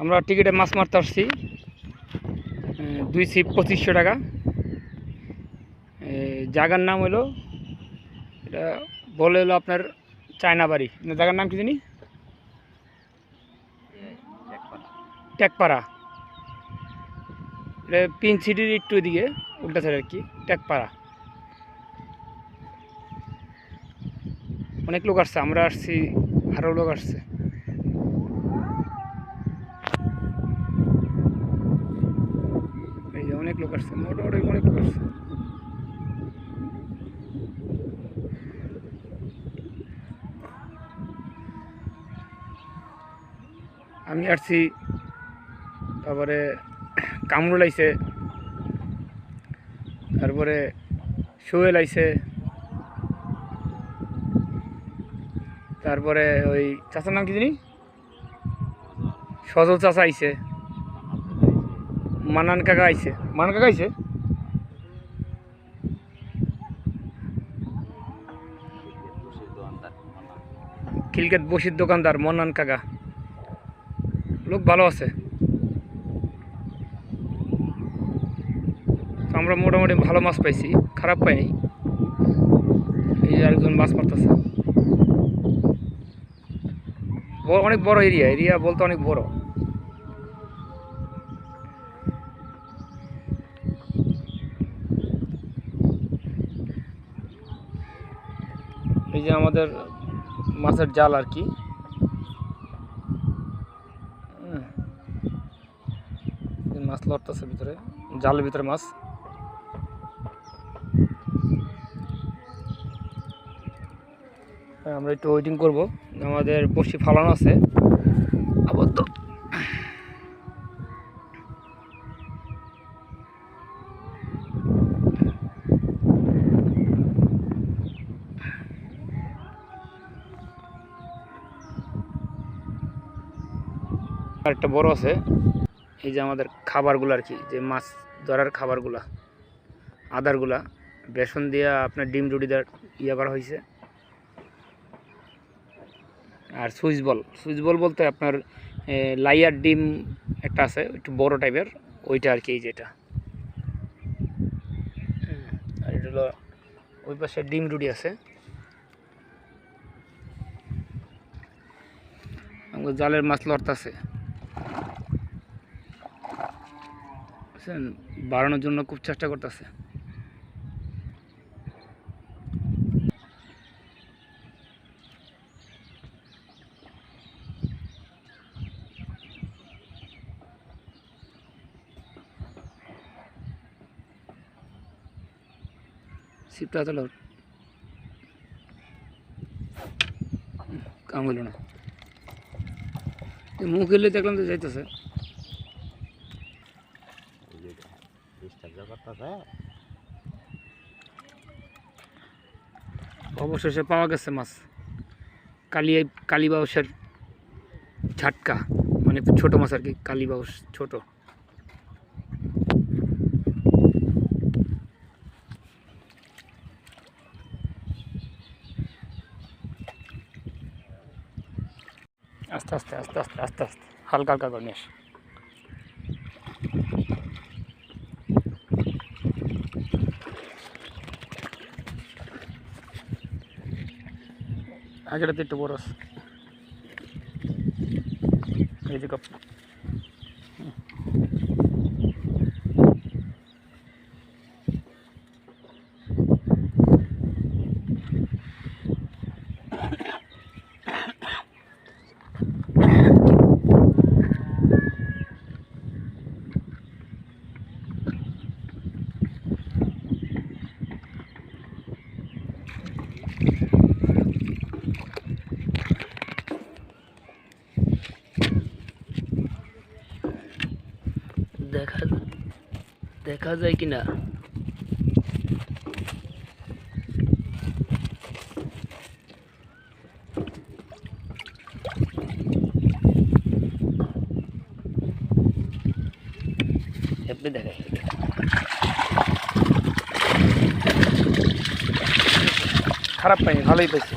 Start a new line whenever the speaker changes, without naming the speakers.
আমরা টিকিটে মাছ মারতে আসছি। দুই সিপ পঁচিশশো টাকা। জায়গার নাম হলো, এটা বলে হলো আপনার চায়না বাড়ি। জায়গার নাম কি জানি? ট্যাকপাড়া। এটা পিন সিটির একটু এদিকে, উল্টা সাইড আর কি, ট্যাকপাড়া। অনেক লোক আসছে, আমরা আসছি আরও লোক আসছে এই যে অনেক লোক আসছে মোটামুটি অনেক লোক আসছে আমি আসছি, তারপরে কামরুল আইছে, তারপরে সোহেল আইছে, তারপরে ওই চাচার নাম কি জানি? সজল চাচা আইছে। মানান কাকা আইছে মানান কাকা আইছে খিলকেত বসির দোকানদার মন্নান কাকা লোক ভালো আছে। আমরা মোটামুটি ভালো মাছ পাইছি খারাপ পাইনি। এই যে আরেকজন মাছ মারতেছে। অনেক বড় এরিয়া এরিয়া বলতে অনেক বড়। এই যে আমাদের মাছের জাল আর কি। মাছ লড়তেছে ভিতরে, জালের ভিতরে মাছ। আমরা একটু ওয়েটিং করব। আমাদের বসি ফালানো আছে। আবদ্ধ। একটা বড় আছে। এই যে আমাদের খাবারগুলো আর কি, যে মাছ ধরার খাবারগুলা, আদারগুলা, বেসন দিয়া আপনার ডিম রুটি দেওয়ার ইয়ে করা হয়েছে আর সুইচ বল সুইচ বল বলতে আপনার লাইয়ার ডিম একটা আছে, একটু বড় টাইপের, ওইটা আর কি এই যেটা। আর এটা হলো ওই পাশে ডিম রুটি আছে। জালের মাছ লড়তাছে। বুঝছেন? বাড়ানোর জন্য খুব চেষ্টা করতেছে। কাম না। মুখ এলে দেখলাম তো যাইতেছে। অবশেষে পাওয়া গেছে মাছ। কালী কালি কালীবাউসের ঝাটকা। মানে ছোট মাছ আর কি, কালীবাউস ছোট। আস্তে আস্তে আস্তে আস্তে আস্তে আস্তে, হালকা হালকা করে নিয়ে আস। আগেটাতে একটু বড় আছে এই যে কাপ দেখা দেখা যায় কি না খারাপ পাইনি ভালোই পাইছি।